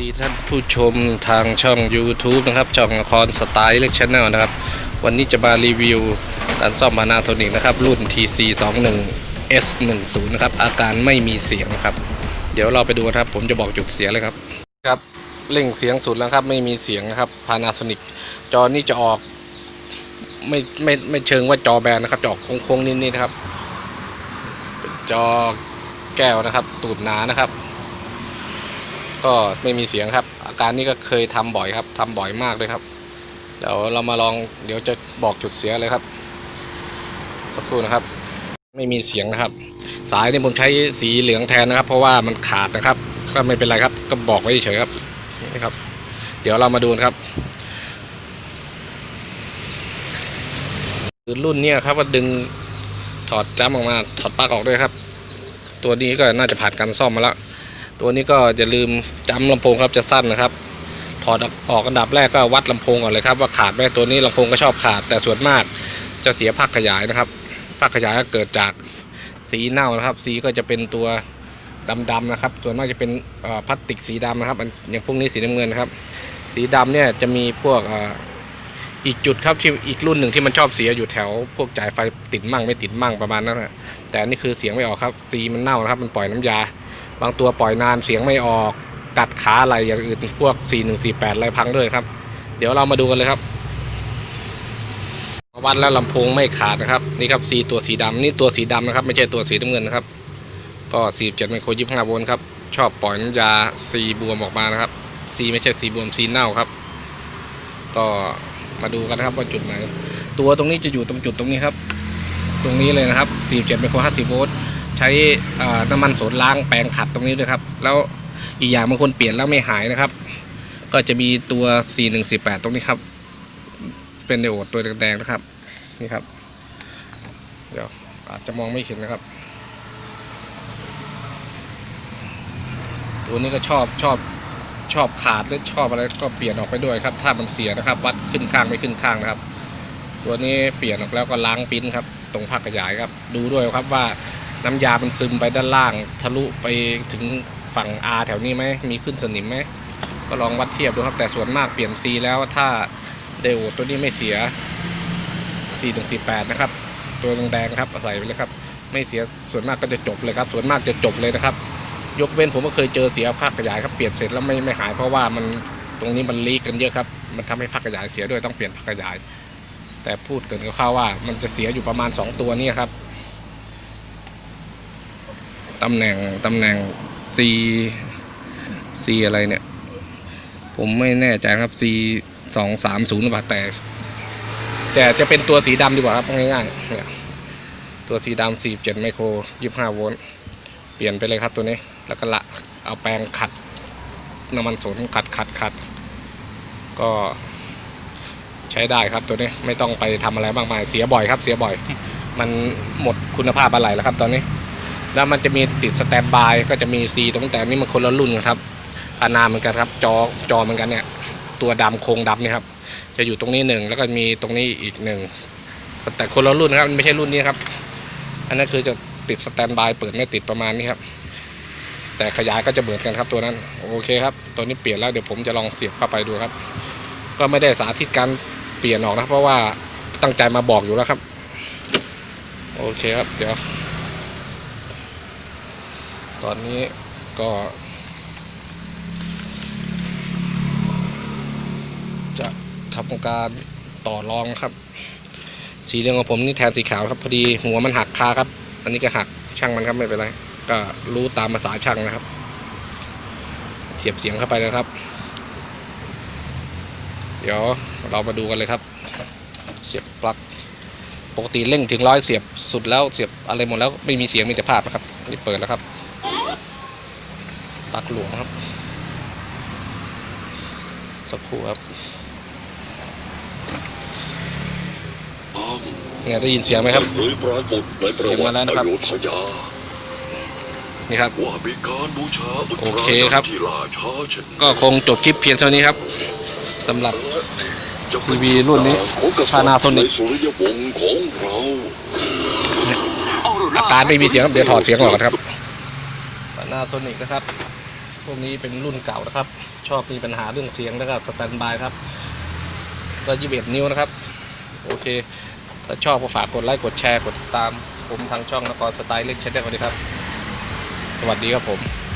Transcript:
ดีท่านผู้ชมทางช่อง YouTube นะครับ ช่องละครสไตล์เล็กชแนลนะครับ วันนี้จะมารีวิวการซ่อมมานาโซนิกนะครับ รุ่น TC 2 1 S 1 0นะครับ อาการไม่มีเสียงนะครับ เดี๋ยวเราไปดูนะครับ ผมจะบอกจุดเสียเลยครับ ครับเร่งเสียงสุดแล้วครับ ไม่มีเสียงนะครับพานาโซนิกจอนี่จะออกไม่ไม่ไม่เชิงว่าจอแบนนะครับจะออกโค้งๆนิดๆนะครับ จอแก้วนะครับ ตูดหนานะครับ ก็ไม่มีเสียงครับ อาการนี้ก็เคยทำบ่อยครับทำบ่อยมากเลยครับ เดี๋ยวเรามาลองเดี๋ยวจะบอกจุดเสียเลยครับ สักครู่นะครับ ไม่มีเสียงนะครับ สายนี่ผมใช้สีเหลืองแทนนะครับ เพราะว่ามันขาดนะครับ ก็ไม่เป็นไรครับ ก็บอกไว้เฉยครับนี่ครับ เดี๋ยวเรามาดูนะครับคือรุ่นเนี้ยครับว่าดึงถอดจ้ำออกมาถอดปลั๊กออกด้วยครับ ตัวนี้ก็น่าจะผ่านการซ่อมมาแล้ว ตัวนี้ก็อย่าลืมจำลำโพงครับจะสั้นนะครับ ถอดออกอันดับแรกก็วัดลำโพงก่อนเลยครับว่าขาดไหมตัวนี้ลำโพงก็ชอบขาด แต่ส่วนมากจะเสียภาคขยายนะครับภาคขยายก็เกิดจากสีเน่านะครับ สีก็จะเป็นตัวดำๆนะครับ ส่วนมากจะเป็นพลาสติกสีดำนะครับอย่างพวกนี้สีน้ำเงินนะครับ สีดำเนี่ยจะมีพวกอีกจุดครับที่อีกรุ่นหนึ่งที่มันชอบเสียอยู่แถว พวกจ่ายไฟติดมั่งไม่ติดมั่งประมาณนั้นนะแต่นนี่คือเสียงไม่ออกครับ สีมันเน่านะครับ มันปล่อยน้ำยา บางตัวปล่อยนานเสียงไม่ออกกัดขาอะไรอย่างอื่นพวก 4148 อะไรพังด้วยครับ เดี๋ยวเรามาดูกันเลยครับวัดแล้วลำโพงไม่ขาดนะครับนี่ครับสีตัวสีดำนี่ตัวสีดำนะครับ ไม่ใช่ตัวสีน้ำเงินนะครับ ก็ 47ไมโคร25โวลต์ครับ ชอบปล่อยน้ำยาสีบวมออกมานะครับสีไม่ใช่สีบวมสีเน่าครับ ก็มาดูกันนะครับว่าจุดไหน ตัวตรงนี้จะอยู่ตรงจุดตรงนี้ครับ ตรงนี้เลยนะครับ47ไมโคร50โวลต์ ใช้น้ำมันโสดล้างแปรงขัดตรงนี้ด้วยครับ แล้วอีกอย่างบางคนเปลี่ยนแล้วไม่หายนะครับ ก็จะมีตัว 4148 ตรงนี้ครับ เป็นไดโอดตัวแดงๆนะครับ นี่ครับ เดี๋ยวอาจจะมองไม่เห็นนะครับ ตัวนี้ก็ชอบชอบชอบขาดหรือชอบอะไรก็เปลี่ยนออกไปด้วยครับ ถ้ามันเสียนะครับ วัดขึ้นข้างไม่ขึ้นข้างนะครับ ตัวนี้เปลี่ยนออกแล้วก็ล้างปิ้นครับ ตรงภาคขยายครับ ดูด้วยครับว่า น้ำยามันซึมไปด้านล่าง ทะลุไปถึงฝั่ง R แถวนี้ไหมมีขึ้นสนิมไหมก็ลองวัดเทียบดูครับ แต่ส่วนมากเปลี่ยน C แล้วถ้าเดโอตัวนี้ไม่เสีย4148 นะครับ ตัวแดงๆครับใส่ไปเลยครับ ไม่เสียส่วนมากก็จะจบเลยครับ ส่วนมากจะจบเลยนะครับ ยกเว้นผมก็เคยเจอเสียภาคขยายครับเปลี่ยนเสร็จแล้วไม่ไม่หายเพราะว่ามันตรงนี้มันลีกกันเยอะครับ มันทำให้ภาคขยายเสียด้วยต้องเปลี่ยนภาคขยาย แต่พูดเกินกับข้าวว่า มันจะเสียอยู่ประมาณ 2 ตัวนี่ครับ ตำแหน่งตำแหน่ง C C อะไรเนี่ย ผมไม่แน่ใจครับ C สองสามศูนย์หรือเปล่าแต่ แต่จะเป็นตัวสีดำดีกว่าครับง่ายๆเนี่ยตัวสีดำสี่เจ็ดไมโครยี่ห้าโวลต์เปลี่ยนไปเลยครับตัวนี้ แล้วก็ละเอาแปรงขัดน้ำมันสนขัดขัดขัดก็ใช้ได้ครับตัวนี้ไม่ต้องไปทำอะไรมากมายเสียบ่อยครับ เสียบ่อย มันหมดคุณภาพอะไรแล้วครับตอนนี้ แล้วมันจะมีติดสแตนบายก็จะมีซีตรงแต่นี่มันคนละรุ่นกันครับพานาเหมือนกันครับ จอจอเหมือนกันเนี่ย ตัวดำโครงดำนี่ครับ จะอยู่ตรงนี้หนึ่งแล้วก็มีตรงนี้อีกหนึ่งแต่คนละรุ่นครับไม่ใช่รุ่นนี้ครับ อันนั้นคือจะติดสแตนบายเปิดไม่ติดประมาณนี้ครับ แต่ขยายก็จะเหมือนกันครับตัวนั้น โอเคครับ ตัวนี้เปลี่ยนแล้วเดี๋ยวผมจะลองเสียบเข้าไปดูครับ ก็ไม่ได้สาธิตการเปลี่ยนออกนะเพราะว่าตั้งใจมาบอกอยู่แล้วครับ โอเคครับ เดี๋ยว ตอนนี้ก็จะทำการต่อรองครับ สีเหลืองของผมนี่แทนสีขาวครับพอดีหัวมันหักคาครับ อันนี้ก็หักช่างมันครับไม่เป็นไรก็รู้ตามภาษาช่างนะครับเสียบเสียงเข้าไปเลยครับ เดี๋ยวเรามาดูกันเลยครับ เสียบปลั๊กปกติเร่งถึงร้อยเสียบสุดแล้วเสียบอะไรหมดแล้วไม่มีเสียงมีแต่ภาพนะครับนี่เปิดแล้วครับักหลวงครับสักครู่ครับเนี่ยได้ยินเสียงไหมครับเผยปรากฏในประเสียงวัมาติแล้วนะครับอโยธยานี่ครับว่ามีการบูชาโอเคครับ ก็คงจบคลิปเพียงเท่านี้ครับสำหรับจะเป็นทีวีรุ่นนี้ของกษัตริย์ Panasonic ในสุริยวงศ์ขอาการไม่มีเสียงครับเดี๋ยวถอดเสียงออกก่อนครับพานาโซนิกนะครับ วกนี้เป็นรุ่นเก่านะครับ ชอบมีปัญหาเรื่องเสียงแล้วก็สแตนบายครับก็21นิ้วนะครับ โอเค ถ้าชอบก็ฝากกดไลค์กดแชร์กดติดตาม ผมทางช่องนครสไตล์เล็กชแนลเลยครับ สวัสดีครับผม